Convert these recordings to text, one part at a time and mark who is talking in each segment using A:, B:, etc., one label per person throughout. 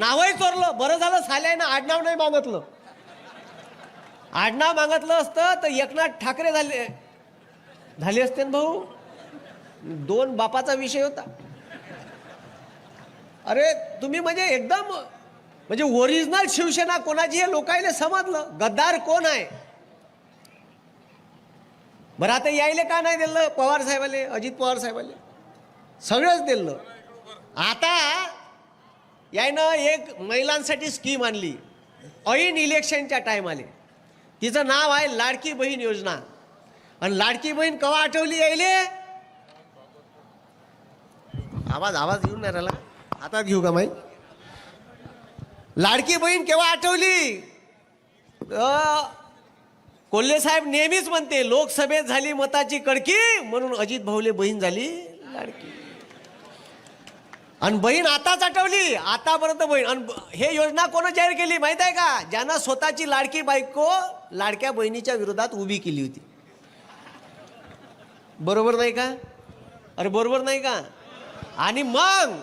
A: नावही चोरलं. बरं झालं साल्यानं आडनाव नाही मागतलं. आडनाव मागतलं असतं तर एकनाथ ठाकरे झाले. झाले असते ना भाऊ? दोन बापाचा विषय होता. अरे तुम्ही म्हणजे एकदम म्हणजे ओरिजिनल शिवसेना कोणाची हे लोकायले समजलं. गद्दार कोण आहे? बरं आता यायले का नाही दिलं पवार साहेबाले अजित पवार साहेबाले? सगळंच दिलं. आता यायनं एक महिलांसाठी स्कीम आणली. ऐन इलेक्शनच्या टायमाले तिचं नाव आहे लाडकी बहीण योजना. आणि लाडकी बहीण कवा आठवली यायले? आवाज आवाज घेऊन नाही राहिला. हातात घेऊ का माई? लाडकी बहीण केव्हा आठवली? कोल्हे साहेब नेहमीच म्हणते लोकसभेत झाली मताची कडकी म्हणून अजित भाऊले बहीण झाली लाडकी. आणि बहीण आताच आठवली आतापर्यंत बहीण. आणि हे योजना कोण जाहीर केली माहीत आहे का? ज्यानं स्वतःची लाडकी बायको लाडक्या बहिणीच्या विरोधात उभी केली होती. बरोबर नाही का? अरे बरोबर नाही का? आणि मग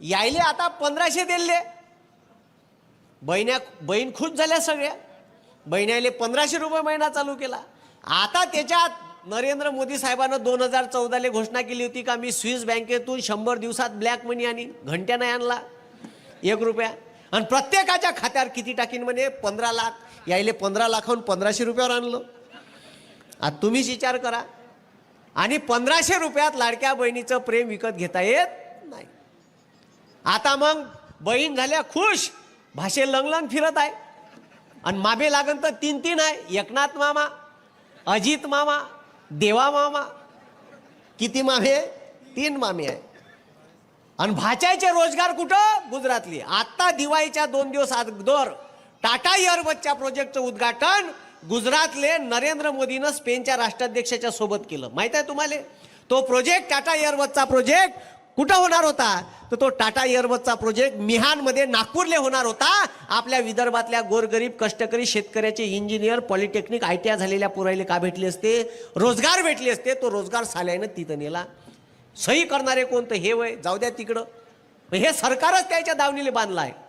A: यायले आता पंधराशे दिले. बहिण्या बहीण खुश झाल्या सगळ्या. बहिण्याले पंधराशे रुपये महिना चालू केला. आता त्याच्यात नरेंद्र मोदी साहेबांना दोन हजार चौदाला घोषणा केली होती का मी स्विस बँकेतून शंभर दिवसात ब्लॅक मनी आणि घंट्या नाही आणला? एक रुपया. आणि प्रत्येकाच्या खात्यावर किती टाकीन म्हणे? पंधरा लाख. यायले पंधरा लाखाहून पंधराशे रुपयावर आणलं. आता तुम्हीच विचार करा. आणि पंधराशे रुपयात लाडक्या बहिणीचं प्रेम विकत घेता येत नाही. आता मग बहीण झाल्या खुश. भाषे लंगलंग फिरत आहे. आणि माबे लागन तर तीन तीन आहे. एकनाथ मामा अजित मामा देवा मामा. किती मामे तीन मामे आहे. आणि भाच्याचे रोजगार कुठं? गुजरातली. आत्ता दिवाळीच्या दोन दिवस अगोदर टाटा एअरबसच्या प्रोजेक्टचं उद्घाटन गुजरातले नरेंद्र मोदीनं स्पेनच्या राष्ट्राध्यक्षाच्या सोबत केलं. माहीत आहे तुम्हाला? तो प्रोजेक्ट टाटा एअरबसचा प्रोजेक्ट कुठं होणार होता? तर तो टाटा एअरबसचा प्रोजेक्ट मिहानमध्ये नागपूरले होणार होता. आपल्या विदर्भातल्या गोरगरीब कष्टकरी शेतकऱ्याचे engineer polytechnic I T I झालेल्या पुरायले का भेटले असते? रोजगार भेटले असते. तो रोजगार साल्यानं तिथं नेला. सही करणारे कोणतं? हे वय. जाऊ द्या तिकडं. हे सरकारच त्याच्या दावणीला बांधला आहे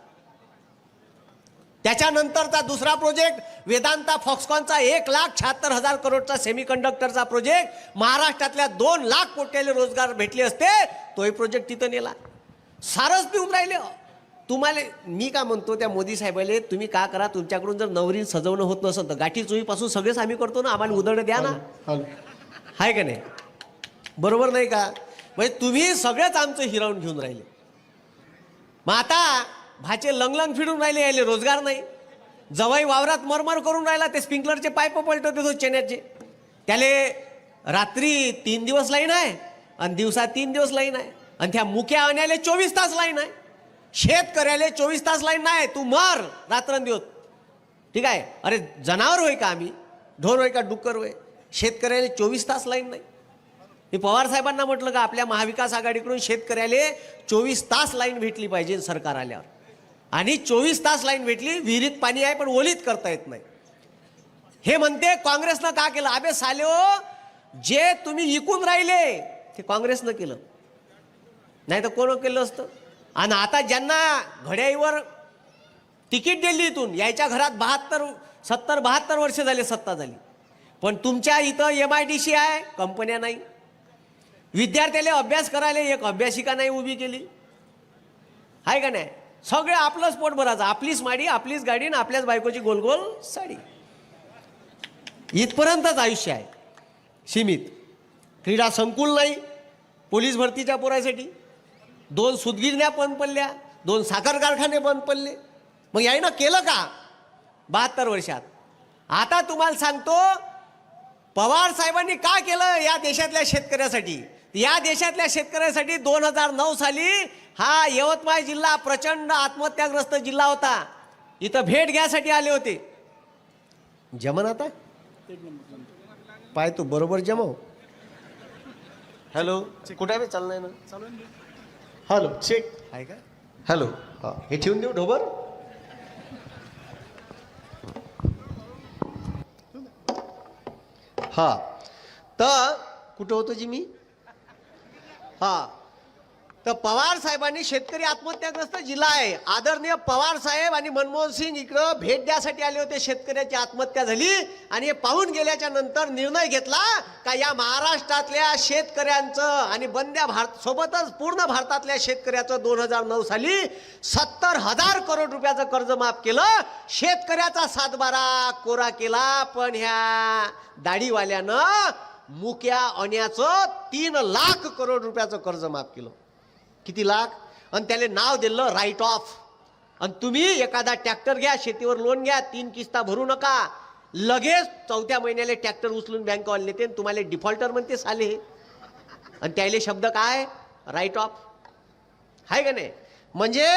A: त्याच्यानंतरचा दुसरा प्रोजेक्ट वेदांता फॉक्सकॉनचा एक लाख शहात्तर हजार करोडचा सेमीकंडक्टरचा प्रोजेक्ट. महाराष्ट्रातल्या दोन लाख कोट्याले रोजगार भेटले असते तोही प्रोजेक्ट तिथं नेला. सारच पिऊन राहिले. तुम्हाला मी का म्हणतो त्या मोदी साहेबाले तुम्ही का करा तुमच्याकडून जर नवरी सजवणं होत नसेल तर गाठी चोळीपासून सगळेच आम्ही करतो ना आम्हाला उदळ द्या ना. आहे का नाही? बरोबर नाही का? म्हणजे तुम्ही सगळेच आमचं हिरावून घेऊन राहिले. मग आता भाचे लंगलंग फिरून राहिले यायले रोजगार नाही. जवाई वावरात मरमर करून राहिला ते स्प्रिंकलरचे पाईप पलटवते तो चेन्याचे त्याले रात्री तीन दिवस लाईन आहे आणि दिवसा तीन दिवस लाईन आहे. आणि त्या मुक्या आण्याले चोवीस तास लाईन आहे. शेतकऱ्याला चोवीस तास लाईन नाही तू मर रात्रंदिवस. ठीक आहे? अरे जनावर होय का आम्ही? ढोर होय का डुक्कर होय? शेतकऱ्याला चोवीस तास लाईन नाही. मी पवार साहेबांना म्हटलं का आपल्या महाविकास आघाडीकडून शेतकऱ्याला चोवीस तास लाईन भेटली पाहिजे सरकार आल्यावर. आणि चोवीस तास लाईन भेटली विहिरीत पाणी आहे पण ओलीत करता येत नाही. हे म्हणते काँग्रेसनं का केलं? अबे साले हो, जे तुम्ही इकून राहिले ते काँग्रेसनं केलं. नाही तर कोण केलं असतं? आणि आता ज्यांना घड्याईवर तिकीट दिली इथून यायच्या घरात बहात्तर सत्तर बहात्तर वर्ष झाले सत्ता झाली. पण तुमच्या इथं एम आय डी सी आहे कंपन्या नाही. विद्यार्थ्याला अभ्यास करायला एक अभ्यासिका नाही उभी केली. आहे का नाही? सगळे आपलंच पोट भरायचं. आपलीच माडी आपलीच गाडी आणि आपल्याच बायकोची गोल गोल साडी. इथपर्यंतच आयुष्य आहे. सीमित. क्रीडा संकुल नाही. पोलीस भरतीच्या पोरासाठी. दोन सुदगिरण्या बंद पडल्या. दोन साखर कारखाने बंद पडले. मग याईनं केलं का? बहात्तर वर्षात. आता तुम्हाला सांगतो पवार साहेबांनी का केलं या देशातल्या शेतकऱ्यासाठी? या देशातल्या शेतकऱ्यासाठी दोन हजार नऊ साली हा यवतमाळ जिल्हा प्रचंड आत्महत्याग्रस्त जिल्हा होता. इथं भेट घ्यासाठी आले होते. जमन आता? पाय तू बरोबर जमव. हॅलो कुठे बी? चालणार ना? हॅलो. चेक आहे का? हॅलो. हा हे ठेवून देऊ ढोबर? हा. तर कुठं होतो जी मी? हा. तर पवार साहेबांनी शेतकरी आत्महत्याग्रस्त जिल्हा आहे. आदरणीय पवार साहेब आणि मनमोहन सिंग इकडं भेट द्यासाठी आले होते. शेतकऱ्याची आत्महत्या झाली आणि हे पाहून गेल्याच्यानंतर निर्णय घेतला का या महाराष्ट्रातल्या शेतकऱ्यांचं आणि बंद्या भारत सोबतच पूर्ण भारतातल्या शेतकऱ्याचं दोन हजार नऊ साली सत्तर हजार करोड रुपयाचं कर्ज माफ केलं. शेतकऱ्याचा सातबारा कोरा केला. पण ह्या दाढीवाल्यानं मुक्या अन्याचं तीन लाख करोड रुपयाचं कर्ज माफ केलं. किती लाख? आणि त्याला नाव दिलं राईट ऑफ आणि तुम्ही एखादा ट्रॅक्टर घ्या शेतीवर लोन घ्या तीन किस्ता भरू नका. लगेच चौथ्या महिन्याला ट्रॅक्टर उचलून बँकवाले नेते तुम्हाला डिफॉल्टर म्हणते साले. आणि त्याले शब्द काय? राईट ऑफ आहे का नाही? म्हणजे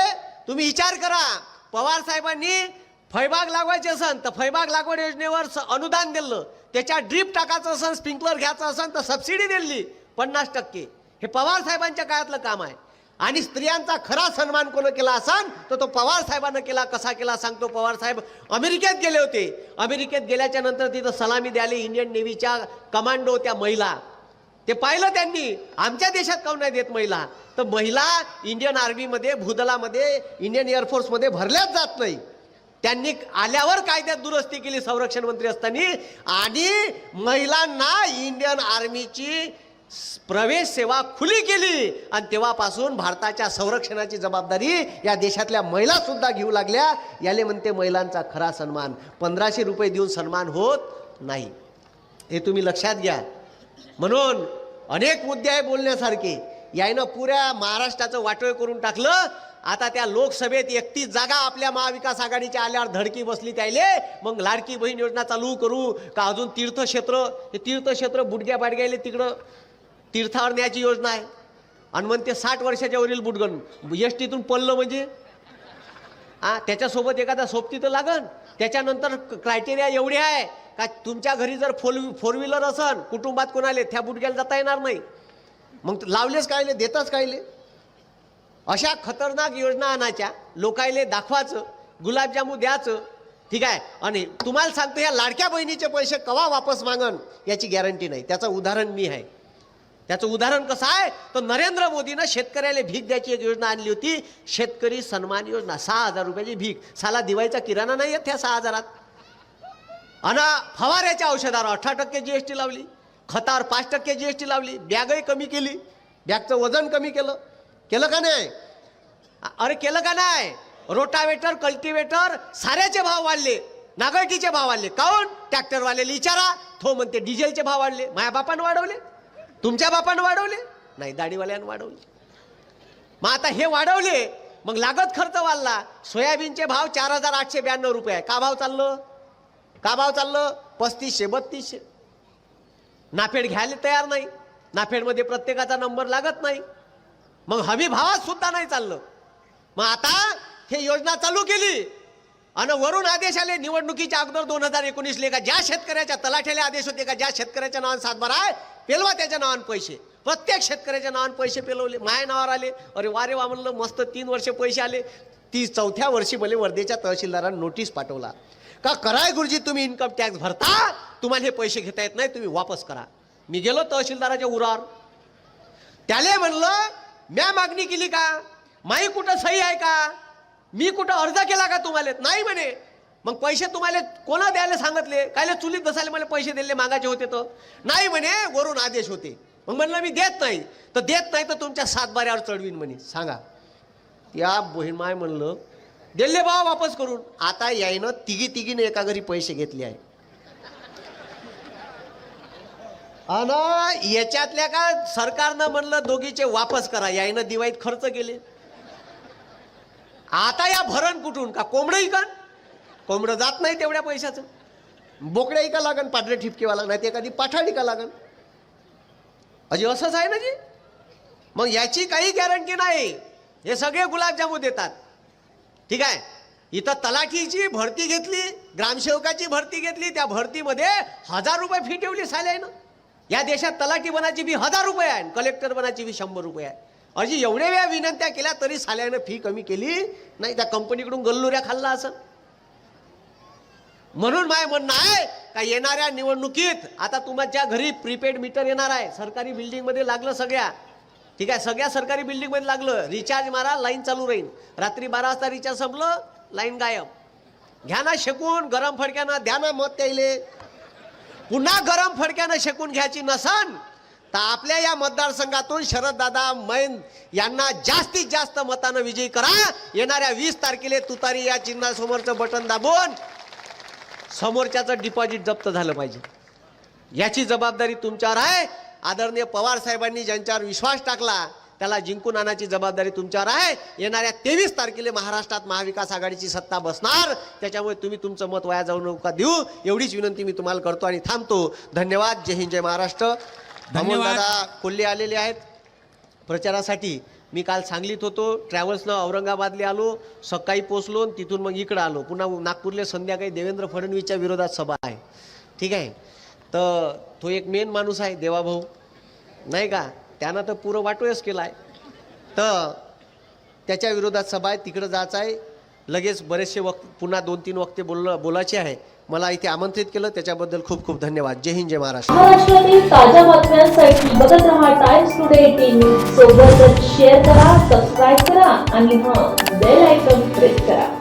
A: तुम्ही विचार करा पवार साहेबांनी फळबाग लागवायचे असन तर फळबाग लागवड योजनेवर स- अनुदान दिलं. त्याच्या ड्रीप टाकायचं असेल स्प्रिंकलर घ्यायचं असेल तर सबसिडी दिली. पन्नास टक्के. हे पवार साहेबांच्या काळातलं काम आहे. आणि स्त्रियांचा खरा सन्मान कोण केला असन तर तो पवार साहेबांना केला. कसा केला सांगतो पवार साहेब. अमेरिकेत गेले होते. अमेरिकेत गेल्याच्यानंतर तिथं सलामी द्यायला इंडियन नेव्हीच्या कमांडो त्या महिला. ते पाहिलं त्यांनी आमच्या देशात काऊन नाही देत महिला? तर महिला इंडियन आर्मीमध्ये भूदलामध्ये इंडियन एअरफोर्समध्ये भरल्याच जात नाही. त्यांनी आल्यावर कायद्यात दुरुस्ती केली संरक्षण मंत्री असताना. आणि महिलांना इंडियन आर्मीची प्रवेश सेवा खुली केली. आणि तेव्हापासून भारताच्या संरक्षणाची जबाबदारी या देशातल्या महिला सुद्धा घेऊ लागल्या. याले म्हणते महिलांचा खरा सन्मान. पंधराशे रुपये देऊन सन्मान होत नाही. हे तुम्ही लक्षात घ्या. म्हणून अनेक मुद्दे आहे बोलण्यासारखे. यायनं पुऱ्या महाराष्ट्राचं वाटोळ करून टाकलं. आता त्या लोकसभेत एकतीस जागा आपल्या महाविकास आघाडीच्या आल्यावर धडकी बसली त्याले मग लाडकी बहीण योजना चालू करू का? अजून तीर्थक्षेत्र हे तीर्थक्षेत्र बुडग्या बाडग्याले तिकडं तीर्थावर न्यायची योजना आहे. आणि मग ते साठ वर्षाच्या वरील बुडगण. एस टीतून पडलं म्हणजे? हा त्याच्यासोबत एखादा सोबती तर लागन. त्याच्यानंतर क्रायटेरिया एवढे आहे का तुमच्या घरी जर फोर फोर व्हीलर असन कुटुंबात कोणाले त्या बुडग्याला जाता येणार नाही. मग लावलेच कायले देताच कायले. अशा खतरनाक योजना आणायच्या लोकायले दाखवायचं गुलाबजामू द्यायचं ठीक आहे? आणि तुम्हाला सांगतो या लाडक्या बहिणीचे पैसे कवा वापस मागन याची गॅरंटी नाही. त्याचं उदाहरण मी आहे. त्याचं उदाहरण कसं आहे? तर नरेंद्र मोदीनं शेतकऱ्याला भीक द्यायची एक योजना आणली होती. शेतकरी सन्मान योजना सहा हजार रुपयाची भीक. साला दिवाळीचा किराणा नाही येत त्या सहा हजारात. आणि फवाऱ्याच्या औषधावर अठरा टक्के जी एस टी लावली. खतावर पाच टक्के जी एस टी लावली. बॅगही कमी केली. बॅगचं वजन कमी केलं. केलं का नाही? अरे केलं का नाही? रोटावेटर कल्टिवेटर साऱ्याचे भाव वाढले. नागरिकीचे भाव वाढले. काऊन? ट्रॅक्टरवाल्याला विचारा. तो म्हणते डिझेलचे भाव वाढले. माझ्या बापानं वाढवले. तुमच्या बापानं वाढवले? नाही दाढीवाल्यानं वाढवले. मग आता हे वाढवले मग लागत खर्च वाढला. सोयाबीनचे भाव चार हजार आठशे ब्याण्णव रुपये आहे. का भाव चाललं? का भाव चाललं? पस्तीसशे बत्तीसशे. नाफेड घ्यायला तयार नाही. नाफेडमध्ये प्रत्येकाचा नंबर लागत नाही. मग हमी भावात सुद्धा नाही चाललं. मग आता हे योजना चालू केली आणि वरून आदेश आले निवडणुकीच्या अगोदर दोन हजार एकोणीसले का ज्या शेतकऱ्याच्या तलाठ्याला आदेश होते का ज्या शेतकऱ्याच्या नावाने सातबारा आहे पेलवा त्याच्या नावाने पैसे. प्रत्येक शेतकऱ्याच्या नावाने पैसे पेलवले माया नावावर आले. अरे वारे वा म्हणलं मस्त तीन वर्ष पैसे आले. ती चौथ्या वर्षी मला वर्धेच्या तहसीलदारांना नोटीस पाठवला. का कराय गुरुजी तुम्ही इन्कम टॅक्स भरता? तुम्हाला हे पैसे घेता येत नाही तुम्ही वापस करा. मी गेलो तहसीलदाराच्या उरावर. त्याला म्हणलं म्या मागणी केली का? माई कुठं सही आहे का? मी कुठं अर्ज केला का तुम्हाला? नाही म्हणे. मग पैसे तुम्हाला कोणा द्यायला सांगितले? कायले चुलीत बसायला मला पैसे दिले मागायचे होते तर? नाही म्हणे वरून आदेश होते. मग म्हणलं मी देत नाही. तर देत नाही तर तुमच्या सातबाऱ्यावर चढवीन म्हणे. सांगा. त्या बहीण माय म्हणलं दिले बाबा वापस करून. आता यायनं तिघी तिघीने एका घरी पैसे घेतले आहे. आणि याच्यातल्या का सरकारनं म्हणलं दोघीचे वापस करा. यायनं दिवाळीत खर्च केले. आता या भरण कुठून? का कोंबडं इकन कोंबडं जात नाही तेवढ्या पैशाचं. बोकड्या का लागन? पांढरे ठिपकेवाला नाही ते एखादी पाठाडी का लागन? अजी असंच आहे ना जी? मग याची काही गॅरंटी नाही. हे सगळे गुलाबजामू देतात. ठीक आहे? इथं तलाठीची भरती घेतली ग्रामसेवकाची भरती घेतली त्या भरतीमध्ये हजार रुपये फी ठेवली साल्यानं या देशात तलाठी बनाची बी हजार रुपये आहे कलेक्टर बनाची बी शंभर रुपये आहे. अशी एवढ्या वेळा विनंत्या केल्या तरी साल्यानं फी कमी केली नाही त्या कंपनीकडून गल्लुऱ्या खाल्ला असं म्हणून माय म्हणणं आहे का येणाऱ्या निवडणुकीत आता तुमच्या घरी प्रीपेड मीटर येणार आहे सरकारी बिल्डिंगमध्ये लागलं सगळ्या. ठीक आहे सगळ्या सरकारी बिल्डिंगमध्ये लागलं रिचार्ज मारा लाईन चालू राहील. रात्री बारा वाजता रिचार्ज संपलं लाईन गायब. घ्या ना शेकून गरम फडक्यानं द्या ना मत त्याईले पुन्हा गरम फडक्यानं शेकून घ्यायची नसन तर आपल्या या मतदारसंघातून शरददादा मैन यांना जास्तीत जास्त मतानं विजयी करा. येणाऱ्या वीस तारखेला तुतारी या चिन्हासमोरचं बटन दाबून समोरच्याचं डिपॉझिट जप्त झालं पाहिजे. याची जबाबदारी तुमच्यावर आहे. आदरणीय पवार साहेबांनी ज्यांच्यावर विश्वास टाकला त्याला जिंकून आणण्याची जबाबदारी तुमच्यावर आहे. येणाऱ्या तेवीस तारखेला महाराष्ट्रात महाविकास आघाडीची सत्ता बसणार. त्याच्यामुळे तुम्ही तुमचं मत वाया जाऊ नका देऊ. एवढीच विनंती मी तुम्हाला करतो आणि थांबतो. धन्यवाद. जय हिंद जय महाराष्ट्र.
B: धन्यवाद.
A: दादा कोल्हे आलेले आहेत. प्रचारासाठी मी काल सांगलीत होतो. ट्रॅव्हल्सनं औरंगाबादला आलो. सकाळी पोचलो तिथून मग इकडं आलो. पुन्हा नागपूरला संध्याकाळी देवेंद्र फडणवीसच्या विरोधात सभा आहे. ठीक आहे? तर तो एक मेन माणूस आहे देवाभाऊ. नाही का? त्यानं तर पुरं वाटोयच केला आहे तर त्याच्या विरोधात सभा आहे तिकडं जायचं आहे. लगेच बरेचसे वक्त पुन्हा दोन तीन वक्ते बोल बोलायचे आहे. मला इथे आमंत्रित केलं त्याच्याबद्दल खूप खूप धन्यवाद. जय हिंद जय महाराष्ट्र.
C: महाराष्ट्रातील ताज्या बातम्यांसाठी बघत रहा टाइम्स टुडे टीव्ही सोबतच शेअर करा सबस्क्राईब करा आणि हां बेल आयकॉन प्रेस करा.